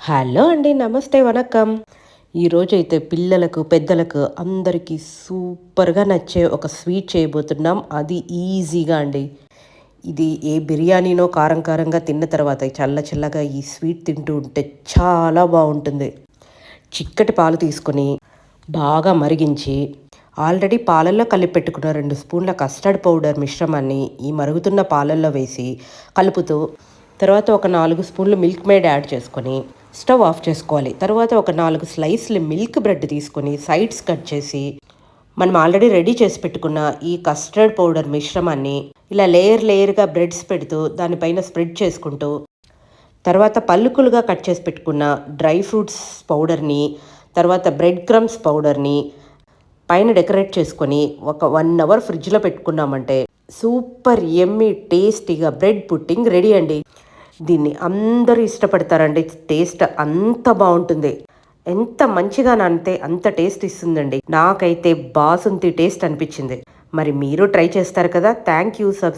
Hello అండి నమస్తే వనక్కం ఈరోజైతే పిల్లలకు పెద్దలకు అందరికీ సూపర్గా నచ్చే ఒక స్వీట్ చేయబోతున్నాం. అది ఈజీగా అండి. ఇది ఏ బిర్యానీనో కారం కారంగా తిన్న తర్వాత చల్ల చల్లగా ఈ స్వీట్ తింటూ ఉంటే చాలా బాగుంటుంది. చిక్కటి పాలు తీసుకొని బాగా మరిగించి ఆల్రెడీ పాలల్లో కలిపెట్టుకున్న రెండు స్పూన్ల కస్టర్డ్ పౌడర్ మిశ్రమాన్ని ఈ మరుగుతున్న పాలల్లో వేసి కలుపుతూ తర్వాత ఒక నాలుగు స్పూన్లు మిల్క్ మేడ్ యాడ్ చేసుకొని స్టవ్ ఆఫ్ చేసుకోవాలి. తర్వాత ఒక నాలుగు స్లైస్లు మిల్క్ బ్రెడ్ తీసుకొని సైడ్స్ కట్ చేసి మనం ఆల్రెడీ రెడీ చేసి పెట్టుకున్న ఈ కస్టర్డ్ పౌడర్ మిశ్రమాన్ని ఇలా లేయర్ లేయర్గా బ్రెడ్స్ పెడుతూ దానిపైన స్ప్రెడ్ చేసుకుంటూ తర్వాత పల్లుకులుగా కట్ చేసి పెట్టుకున్న డ్రై ఫ్రూట్స్ పౌడర్ని తర్వాత బ్రెడ్ క్రమ్స్ పౌడర్ని పైన డెకరేట్ చేసుకొని ఒక వన్ అవర్ ఫ్రిడ్జ్లో పెట్టుకున్నామంటే సూపర్ ఎమ్మి టేస్టీగా బ్రెడ్ పుట్టింగ్ రెడీ అండి. దీన్ని అందరూ ఇష్టపడతారండి. టేస్ట్ అంత బాగుంటుంది. ఎంత మంచిగా నానితే అంత టేస్ట్ ఇస్తుందండి. నాకైతే బాసుంతి టేస్ట్ అనిపించింది. మరి మీరు ట్రై చేస్తారు కదా. Thank you subs